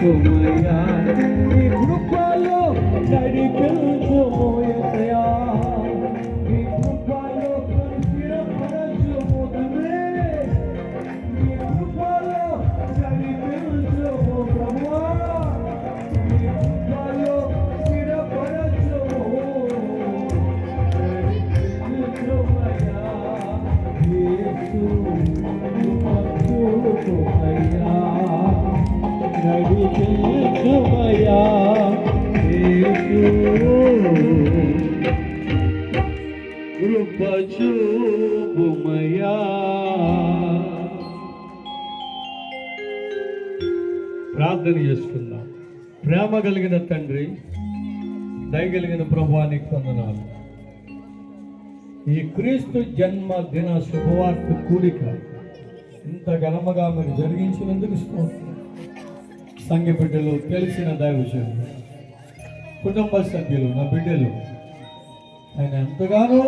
Oh, my God. యేసు ప్రార్థన చేసుకుందాం ప్రేమ కలిగిన తండ్రి దయగలిగిన ప్రభానికి వందనాలు. ఈ క్రీస్తు జన్మ దిన శుభవార్త కూడిక ఇంత ఘనముగా మీరు జరిగించినందుకు సంఘ బిడ్డలు తెలిసిన దైవజనులు కుటుంబ సభ్యులు నా బిడ్డలు ఆయన ఎంతగానో